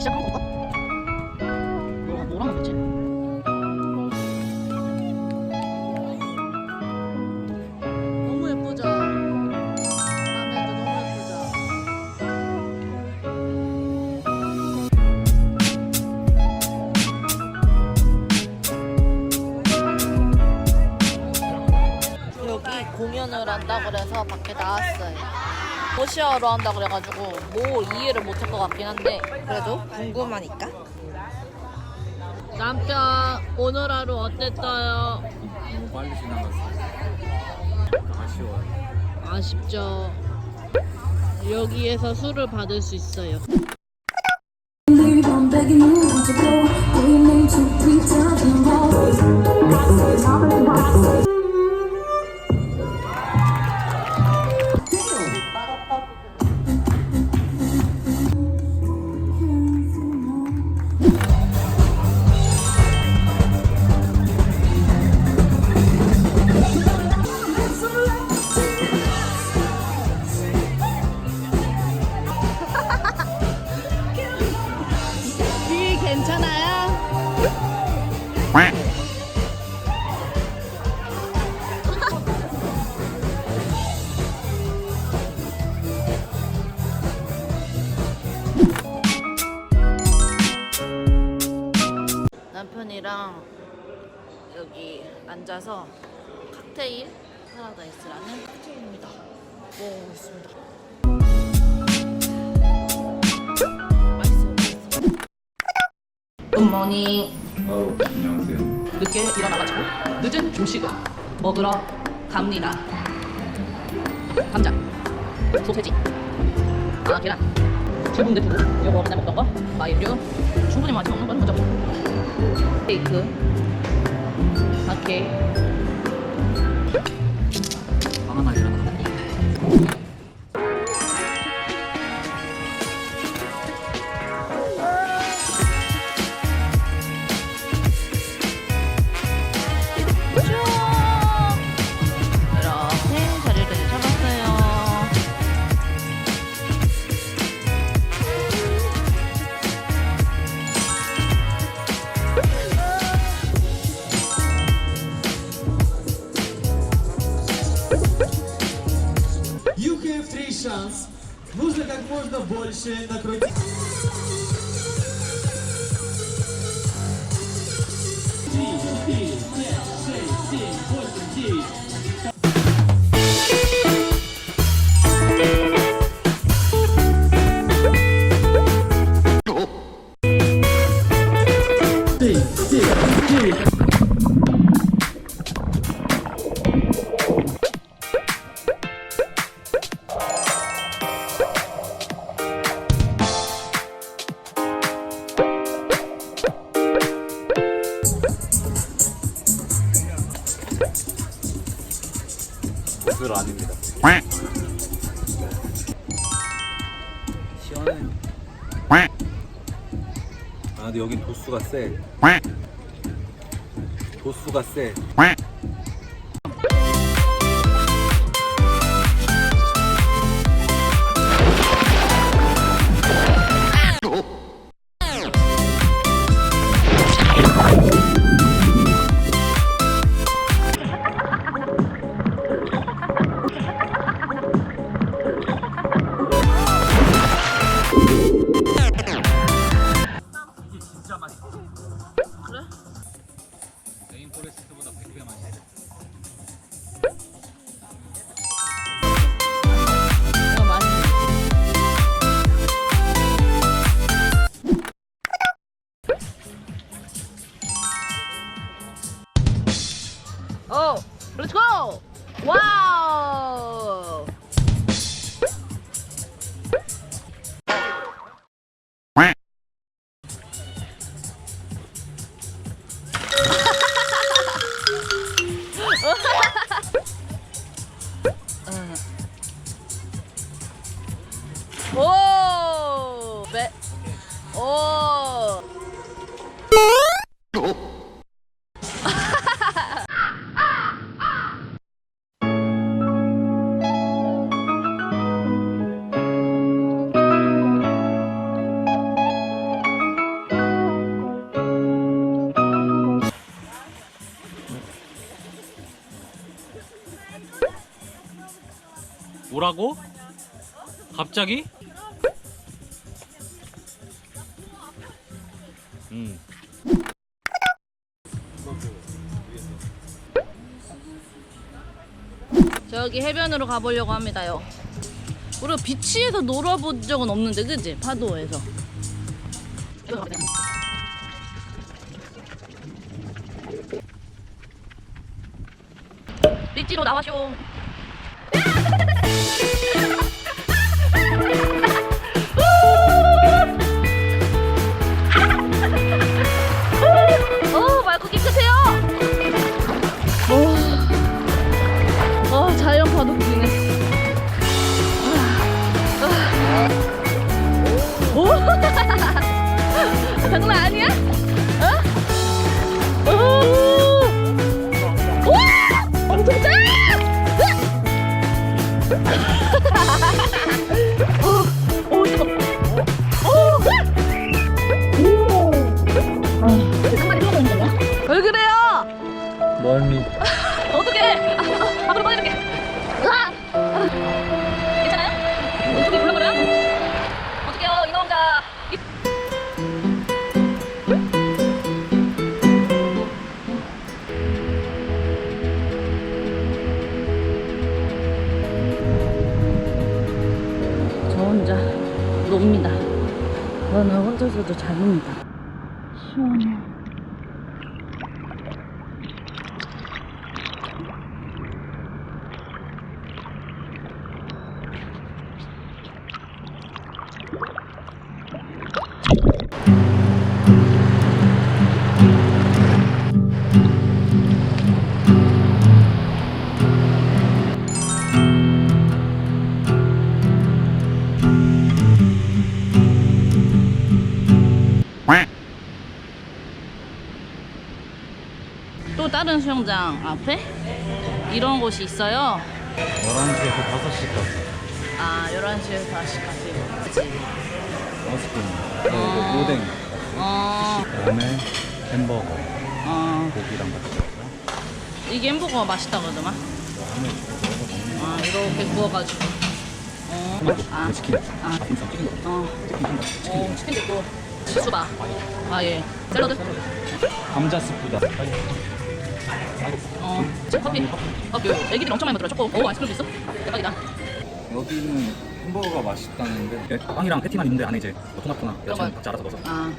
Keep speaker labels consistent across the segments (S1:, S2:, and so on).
S1: 시작한 건가? 밖에 나왔어요. 모시아로 한다 그래가지고 뭐 이해를 못할 것 같긴 한데
S2: 그래도 궁금하니까.
S1: 남편 오늘 하루 어땠어요?
S3: 너무 빨리 지나갔어. 아쉬워요.
S1: 아쉽죠. 여기에서 술을 받을 수 있어요. 남편이랑 여기 앉아서 칵테일 파라다이스라는 칵테일입니다. 먹고 있습니다. 맛있어요, 맛있어. 굿모닝.
S3: 안녕하세요.
S1: 늦게 일어나가지고 늦은 조식을 먹으러 갑니다. 감자, 소세지, 아 계란, 붉은 대두부, 요거 맨날 먹던 거, 마일류, 충분히 많이 먹는 건 먹고, 케이크, 사케,
S3: 바
S4: You have three шанс. Нужно как можно больше накрутить.
S3: 근데 여긴 도수가 세. 도수가 세.
S1: 고!
S2: 뭐라고? 갑자기? 음.
S1: 저기 해변으로 가보려고 합니다요. 우리가 비치에서 놀아본 적은 없는데, 그지? 파도에서. 비치로 나와쇼. 저는 혼자서도 잘 놉니다. 다른 수영장 앞에 이런 곳이 있어요.
S3: 11시에서 5시까지.
S1: 아, 11시에서 5시까지. 그치?
S3: 머스킨. 오뎅.
S1: 어,
S3: 그다음에 햄버거.
S1: 어.
S3: 고기랑 같이 먹고요.
S1: 이게 햄버거가 맛있다 그러더만. 아, 이렇게 구워가지고. 어, 아,
S3: 그 치킨.
S1: 아. 어,
S3: 치킨 한 거. 치킨.
S1: 어, 치킨도 있고. 수박. 아, 예. 샐러드.
S3: 감자 스프다.
S1: 어, 지금 커피. 커피. 애기들 엄청 많이 먹더라. 초코. 오, 아이스크림도 있어? 대박이다.
S3: 여기는 햄버거가 맛있다는데 빵이랑 패티만 있는데 안에 이제 뭐 토마토나
S1: 그런
S3: 야채는
S1: 거.
S3: 각자 알아서 넣어서
S1: 아,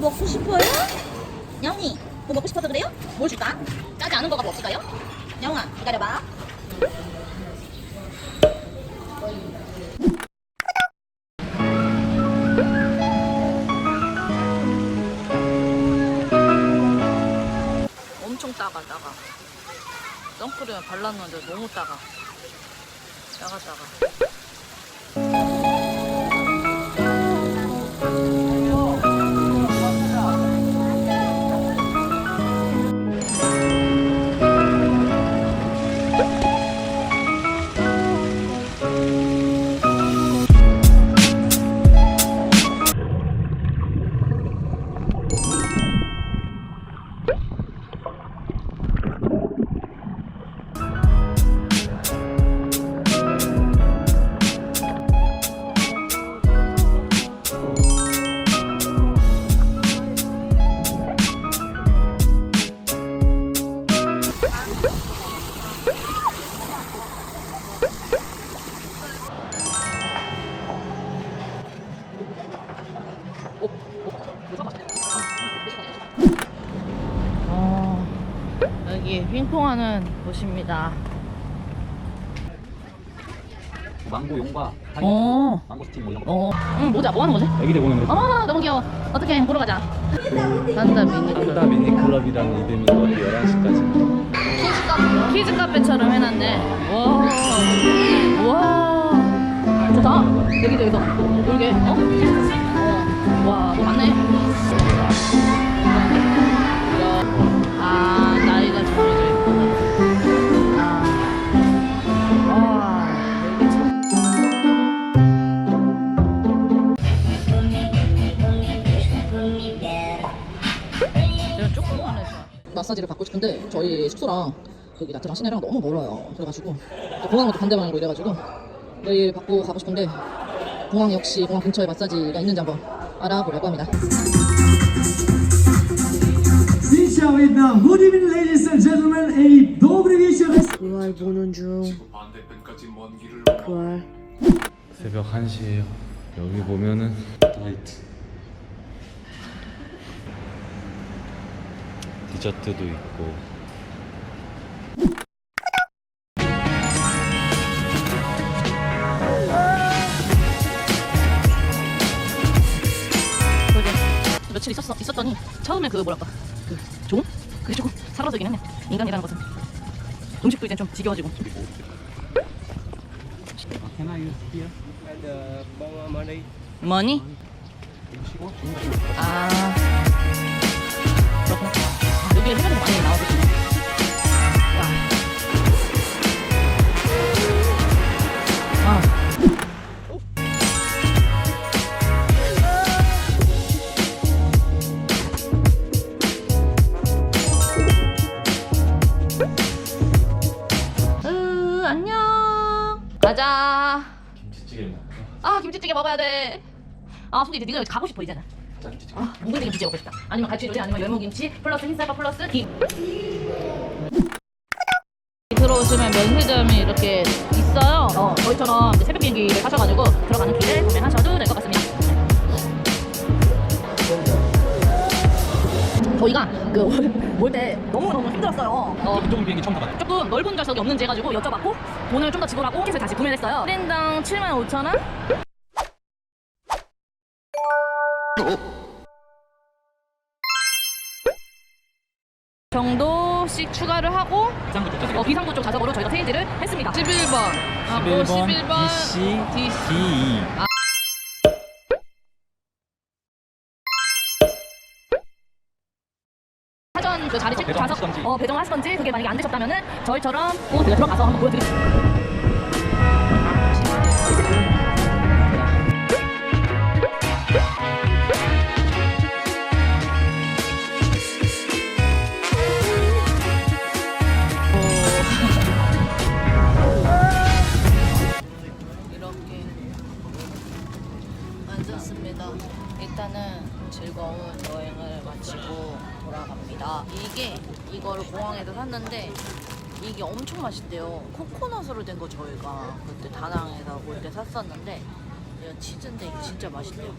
S1: 먹고 싶어요? 영희, 뭐 먹고 싶어서 그래요? 뭘 줄까? 짜지 않은 거가 뭐 없을까요? 영아, 기다려봐. 엄청 따가, 따가. 선크림 발랐는데 너무 따가. 따가, 따가. 여기 핑퐁하는 곳입니다.
S3: 망고 용과
S1: 어.
S3: 망고 스틱 뭐 이런 거.
S1: 어, 응, 모자 뭐 하는 거지?
S3: 애기들 보는 거.
S1: 어머, 너무 귀여워. 어떻게 보러 가자. 산다 미니
S3: 다 미니 클럽이라는 이름인 것 같아 11시까지.
S1: 키즈 카페처럼 해놨네. 와, 와, 좋다. 여기도 여기도 놀게. 어? 어, 와, 뭐 많네. 저희 숙소랑 여기 나트랑 시내랑 너무 멀어요. 그래가지고 또 공항은 또 반대 방향으로 이래가지고 내일 받고 가고 싶은데 공항 역시 공항 근처에 마사지가 있는지 한번 알아보려고 합니다.
S4: Встреча Вьетнам. Good evening, ladies and gentlemen. 이 добрый вечер.
S5: 부활 보는 중 부활
S2: 새벽 1시에요. 여기 보면은 라이트. 디저트도 있고.
S1: 며칠 있었어 있었더니 처음에 그 뭐랄까 그 종? 그게 조금 사라지긴 했네. 인간이라는 것은 음식도 이제 좀 지겨워지고. 머니? 아 그렇구나. 여기에 해산물 많이 나오거 이제 네가 여기 가고 싶어 이제는. 아, 뭉근이 김치찌개 먹고 싶다. 아니면 갈치조림 아니면 열무김치 플러스 흰쌀밥 플러스 김. 들어오시면 면세점이 이렇게 있어요. 어, 저희처럼 이제 새벽 비행기를 타셔가지고 들어가는 길에 구매하셔도 될 것 같습니다. 저희가 그올때 너무 너무 힘들었어요. 어,
S3: 이쪽 비행기 처음 타봤네.
S1: 조금 넓은 좌석이 없는지 해가지고 여쭤봤고 돈을 좀 더 지불하고 티켓을 다시 구매를 했어요 1인당 75,000원? 정도씩 추가를 하고
S3: 비상구 쪽
S1: 어, 비상구 쪽 좌석으로 저희가 체인지를 했습니다 11번 아,
S2: 11번,
S1: 뭐 11번
S2: DC,
S1: DC.
S2: DE.
S1: 사전 그 자리 체
S3: 배정을
S1: 좌석
S3: 하시던지.
S1: 어, 배정을 하시던지 그게 만약에 안 되셨다면은 저희처럼 또 제가 들어가서 한번 보여드릴게요 공항에서 샀는데 이게 엄청 맛있대요. 코코넛으로 된 거 저희가 그때 다낭에서 올 때 샀었는데 치즈인데 이게 진짜 맛있대요.